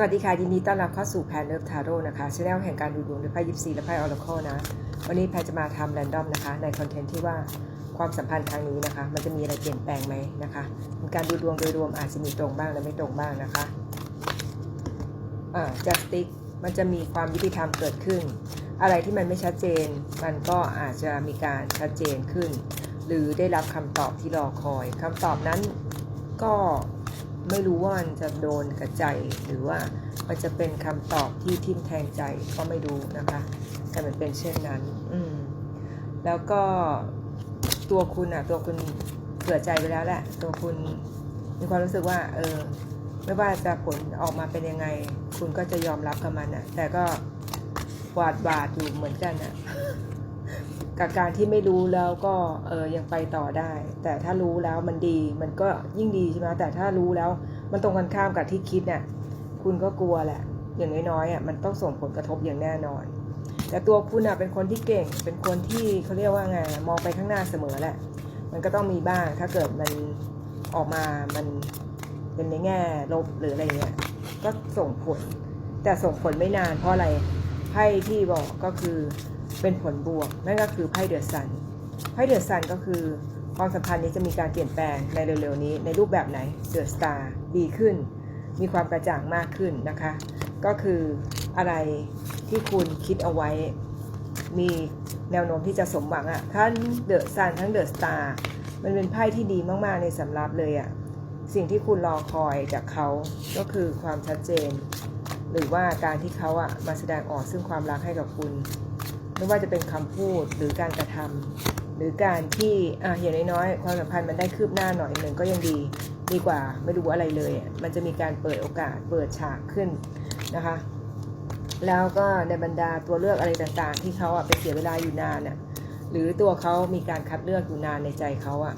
สวัสดีค่ะยินดีต้อนรับเข้าสู่แพนเลิฟทาโร่นะคะชแนลแห่งการดูดวงด้วยไพ่ยิปซีและไพ่ออร์เคิลนะ วันนี้แพนจะมาทำแรนดอมนะคะ ในคอนเทนต์ที่ว่าความสัมพันธ์ครั้งนี้นะคะ มันจะมีอะไรเปลี่ยนแปลงไหมนะคะการดูดวงโดยรวมอาจจะมีตรงบ้างและไม่ตรงบ้างนะคะอ่าจัสติกมันจะมีความยุติธรรมเกิดขึ้น อะไรที่มันไม่ชัดเจน มันก็อาจจะมีการชัดเจนขึ้น หรือได้รับคำตอบที่รอคอยคำตอบนั้นก็ ไม่รู้ว่ามันจะโดนกระใจ หรือว่ามันจะเป็นคำตอบที่ทิ่มแทงใจก็ไม่รู้นะคะ แต่มันเป็นเช่นนั้น อืมแล้วก็ตัวคุณอะตัวคุณเผื่อใจไปแล้วแหละ ตัวคุณมีความรู้สึกว่า เออ ไม่ว่าจะผลออกมาเป็นยังไง คุณก็จะยอมรับกับมันอะแต่ก็หวาดบาดอยู่เหมือนกันอะ กับการที่ไม่รู้แล้วก็เออยังไปต่อได้ แต่ถ้ารู้แล้วมันดีมันก็ยิ่งดีใช่ไหมแต่ถ้ารู้แล้วมันตรงกันข้ามกับที่คิดเนี่ยคุณก็กลัวแหละ อย่างน้อยๆอะมันต้องส่งผลกระทบอย่างแน่นอน แต่ตัวคุณอะเป็นคนที่เก่ง เป็นคนที่เขาเรียกว่าไงมองไปข้างหน้าเสมอแหละ มันก็ต้องมีบ้างถ้าเกิดมันออกมามันเป็นในแง่ลบหรืออะไรเงี้ยก็ส่งผล แต่ส่งผลไม่นานเพราะอะไรไพ่ที่บอกก็คือ เป็นผลบวก นั่นก็คือไพ่เดือดสันไพ่เดือดสันก็คือความสัมพันธ์นี้จะมีการเปลี่ยนแปลงในเร็วๆนี้ในรูปแบบไหนเดือดสตาร์ดีขึ้น มีความกระจ่างมากขึ้นนะคะ ก็คืออะไรที่คุณคิดเอาไว้ มีแนวโน้มที่จะสมหวังอะ่ะทั้งเดอะซันทั้งเดอะสตาร์มันเป็นไพ่ที่ดีมากๆในสำรับเลยอะ่ะสิ่งที่คุณรอคอยจากเขาก็คือความชัดเจน หรือว่าการที่เขาอะมาแสดงออกซึ่งความรักให้กับคุณ ไม่ว่าจะเป็นคำพูดหรือการกระทำหรือการที่อะอย่างน้อยๆความสัมพันธ์มันได้คืบหน้าหน่อยหนึ่งก็ยังดีดีกว่าไม่รู้อะไรเลย มันจะมีการเปิดโอกาสเปิดฉากขึ้นนะคะ แล้วก็ในบรรดาตัวเลือกอะไรต่างๆ ที่เขาอะไปเสียเวลาอยู่นานอะหรือตัวเขามีการคัดเลือกอยู่นานในใจเขาอะ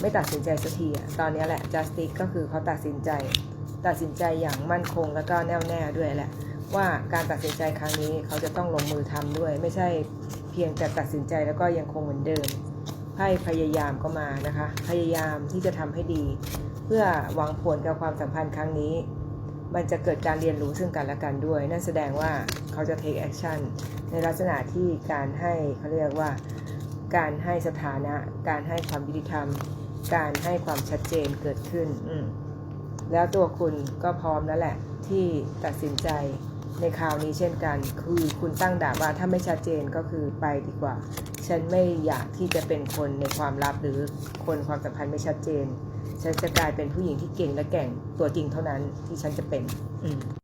ไม่ตัดสินใจสักทีอะตอนนี้แหละ justice ก็คือเขาตัดสินใจ ตัดสินใจอย่างมั่นคงแล้วก็แน่วแน่ด้วยแหละ ว่าการตัดสินใจครั้งนี้เขาจะต้องลงมือทำด้วย ไม่ใช่เพียงแต่ตัดสินใจแล้วก็ยังคงเหมือนเดิมไพ่พยายามก็มานะคะ พยายามที่จะทำให้ดี เพื่อหวังผลกับความสัมพันธ์ครั้งนี้ มันจะเกิดการเรียนรู้ซึ่งกันและกันด้วย นั่นแสดงว่าเขาจะ take action ในลักษณะที่การให้เขาเรียกว่า การให้สถานะ การให้ความยุติธรรม การให้ความชัดเจนเกิดขึ้น แล้วตัวคุณก็พร้อมแล้วแหละที่ตัดสินใจ ในคราวนี้เช่นกัน คือคุณตั้งด่าว่าถ้าไม่ชัดเจนก็คือไปดีกว่า ฉันไม่อยากที่จะเป็นคนในความลับหรือคนความสัมพันธ์ไม่ชัดเจน ฉันจะกลายเป็นผู้หญิงที่เก่งและแก่งตัวจริงเท่านั้นที่ฉันจะเป็น อืม